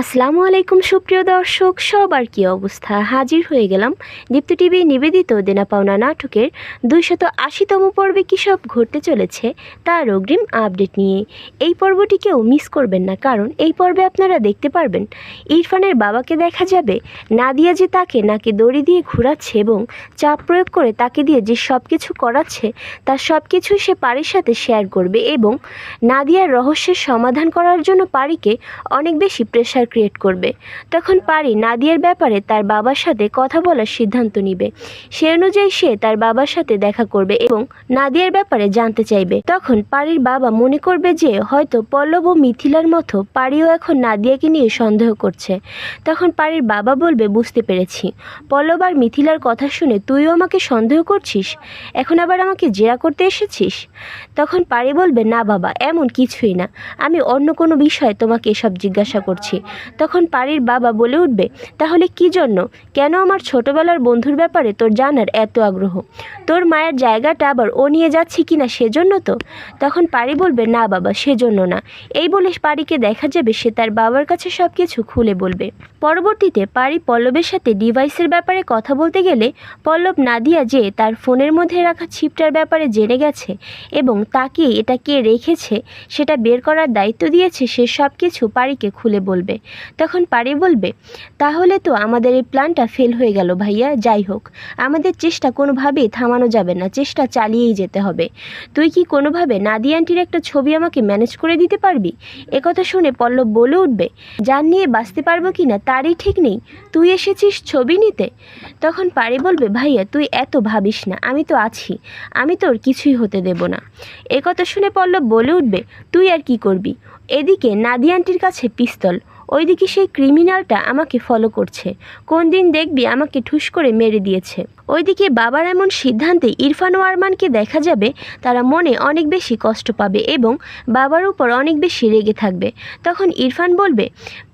আসসালামু আলাইকুম সুপ্রিয় দর্শক, সবার কী অবস্থা? হাজির হয়ে গেলাম দীপ্ত টিভি নিবেদিত দেনা পাওনা নাটকের দুইশত আশিতম পর্বে কী সব ঘটতে চলেছে তার অগ্রিম আপডেট নিয়ে। এই পর্বটিকেও মিস করবেন না, কারণ এই পর্বে আপনারা দেখতে পারবেন ইরফানের বাবাকে দেখা যাবে, নাদিয়া যে তাকে নাকে দড়ি দিয়ে ঘোরাচ্ছে এবং চাপ প্রয়োগ করে তাকে দিয়ে যে সব কিছু করাচ্ছে, তার সব কিছুই সে পারির সাথে শেয়ার করবে এবং নাদিয়ার রহস্যের সমাধান করার জন্য পারিকে অনেক বেশি প্রেশার ক্রিয়েট করবে। তখন পারি নাদিয়ার ব্যাপারে তার বাবার সাথে কথা বলার সিদ্ধান্ত নিবে। সে অনুযায়ী সে তার বাবার সাথে দেখা করবে এবং নাদিয়ার ব্যাপারে জানতে চাইবে। তখন পারির বাবা মনে করবে যে হয়তো পল্লব ও মিথিলার মতো পারিও এখন নাদিয়াকে নিয়ে সন্দেহ করছে। তখন পারির বাবা বলবে, বুঝতে পেরেছি। পল্লব আর মিথিলার কথা শুনে তুইও আমাকে সন্দেহ করছিস? এখন আবার আমাকে জেরা করতে এসেছিস? তখন পারি বলবে, না বাবা, এমন কিছুই না। আমি অন্য কোনো বিষয়ে তোমাকে এসব জিজ্ঞাসা করছি। তখন পারির বাবা বলে উঠবে, তাহলে কি জন্য? কেন আমার ছোটবেলার বন্ধুর ব্যাপারে তোর জানার এত আগ্রহ? তোর মায়ের জায়গাটা আবার ও নিয়ে যাচ্ছে কি না সেজন্য তো? তখন পারি বলবে, না বাবা, সেজন্য না। এই বলে পারিকে দেখা যাবে, সে তার বাবার কাছে সব কিছু খুলে বলবে। পরবর্তীতে পারি পল্লবের সাথে ডিভাইসের ব্যাপারে কথা বলতে গেলে পল্লব নাদিয়া যে তার ফোনের মধ্যে রাখা ছিপটার ব্যাপারে জেনে গেছে এবং তাকে এটা কে রেখেছে সেটা বের করার দায়িত্ব দিয়েছে, সে সব কিছু পারিকে খুলে বলবে। তখন পারি বলবে, তাহলে তো আমাদের এই প্ল্যানটা ফেল হয়ে গেল ভাইয়া, যাই হোক। আমাদের চেষ্টা কোনোভাবেই থামানো যাবে না, চেষ্টা চালিয়েই যেতে হবে। তুই কি কোনোভাবে নাদিয়া আন্টির একটা ছবি আমাকে ম্যানেজ করে দিতে পারবি? একথা শুনে পল্লব বলে উঠবে যার নিয়ে বাঁচতে পারব কি না, তারই ঠিক নেই। তুই এসেছিস ছবি নিতে? তখন পারি বলবে, ভাইয়া, তুই এত ভাবিস না, আমি তো আছি, আমি তোর কিছুই হতে দেব না। একথা শুনে পল্লব বলে উঠবে, তুই আর কি করবি? এদিকে নাদিয়া আন্টির কাছে পিস্তল ওইদিকে সেই ক্রিমিনালটা আমাকে ফলো করছে। কোন দিন দেখবি আমাকে ঠুস করে মেরে দিয়েছে। ওইদিকে বাবার এমন সিদ্ধান্তে ইরফান ওয়ারমানকে দেখা যাবে, তারা মনে অনেক বেশি কষ্ট পাবে এবং বাবার উপর অনেক বেশি রেগে থাকবে। তখন ইরফান বলবে,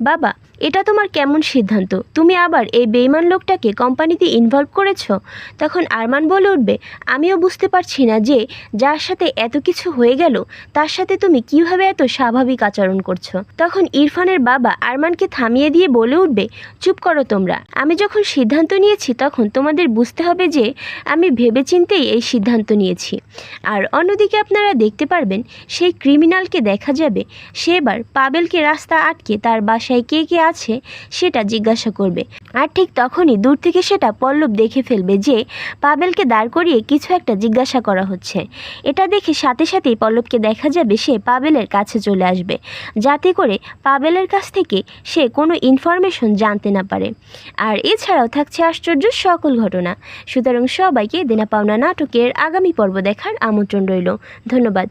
বাবা এটা তোমার কেমন সিদ্ধান্ত? তুমি আবার এই বেইমান লোকটাকে কোম্পানিতে ইনভলভ করেছ? তখন আরমান বলে উঠবে, আমিও বুঝতে পারছি না যে যার সাথে এত কিছু হয়ে গেল, তার সাথে তুমি কীভাবে এত স্বাভাবিক আচরণ করছ? তখন ইরফানের বাবা আরমানকে থামিয়ে দিয়ে বলে উঠবে, চুপ করো তোমরা। আমি যখন সিদ্ধান্ত নিয়েছি, তখন তোমাদের বুঝতে হবে যে আমি ভেবেচিন্তেই এই সিদ্ধান্ত নিয়েছি। আর অন্যদিকে আপনারা দেখতে পারবেন, সেই ক্রিমিনালকে দেখা যাবে। সে এবার পাবেলকে রাস্তা আটকে তার বাসায় কে কে আছে সেটা জিজ্ঞাসা করবে। আর ঠিক তখনই দূর থেকে সেটা পল্লব দেখে ফেলবে যে পাবেলকে দাঁড় করিয়ে কিছু একটা জিজ্ঞাসা করা হচ্ছে। এটা দেখে সাথে সাথেই পল্লবকে দেখা যাবে সে পাবেলের কাছে চলে আসবে। যাতে করে পাবেলের কাছ থেকে সে কোনো ইনফরমেশন জানতে না পারে। আর এছাড়াও থাকছে আশ্চর্য সকল ঘটনা। সুতরাং সবাইকে দেনা পাওনা নাটকের আগামী পর্ব দেখার আমন্ত্রণ রইল। ধন্যবাদ।